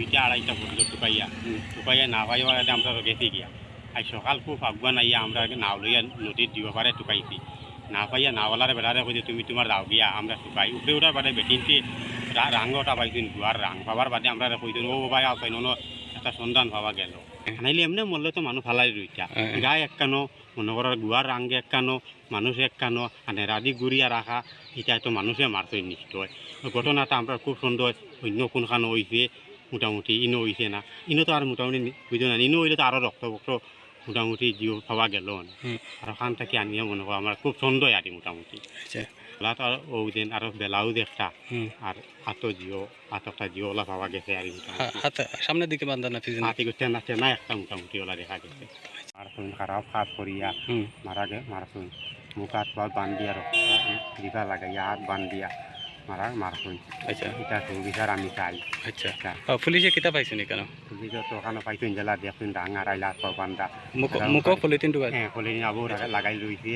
দুইটা আড়াইটা পর্যন্ত টুকাইয়া টুকাইয়া না পাইবার আমরা গেছি গিয়া। আজ সকাল খুব আগুয়ান আইয়া আমরা নাও লইয়া নদীর দিব পারে টুকাইছি না পাইয়া নাওয়ালারে বেড়ারে কইছে তুমি তোমার দাও গিয়া। আমরা টুকাই উপরে ওঠার বাদে বেটিনটি রাঙ্গটা পাইছেন গুয়ার রাং পাবার বাদে আমরা কইছেন ও ভাই আসাই নো একটা সন্ধান পাওয়া গেল। নাইলে এমনি মরলে তো মানুষ ফালাই রইতা। গায়ে একখানো মনে করার গুয়ার রাঙ্গে একখানো মানুষ একখানো মানে রাদি গুড়িয়া রাখা এটা তো মানুষে মারছে নিশ্চয়। ঘটনাটা আমরা খুব সুন্দর অন্য কোনখানো হয়েছে মোটামুটি ইনো হয়েছে না। ইনো তো আর মোটামুটি বুঝো না ইনো হইলে তো আরও রক্ত বক্ত মোটামুটি জিও পাওয়া গেল। আর ওখান থেকে আনিয়ে মনে করো আমার খুব সুন্দর আর মোটামুটি। আচ্ছা। ওলা তো আর ও দিন আরও বেলাও দেখটা আর আতো জিও আতটা জিও ওলা পাওয়া গেছে আর হাত সামনের দিকে বান্ধা না পিছনে হাতি করতে না চেনা একটা মোটামুটি ওলা দেখা গেছে। মারসুন খারাপ কাজ করিয়া মারা গে মারসুন মুখ হাত পা বান্ধিয়া রক্ত দিবা লাগাইয়া হাত বান্ধিয়া মার মারসুন আচ্ছা। এটা তো বিচার আমি চাই। আচ্ছা। পুলিশে কিতা পাইছে নি কেন পুলিশে তো ওখানে পাইছেন জেলা দেখুন ডাঙা রাইলা সব বান্দা মুখ পলিথিন ঢুকাই হ্যাঁ পলিথিন আবু লাগাই লইছে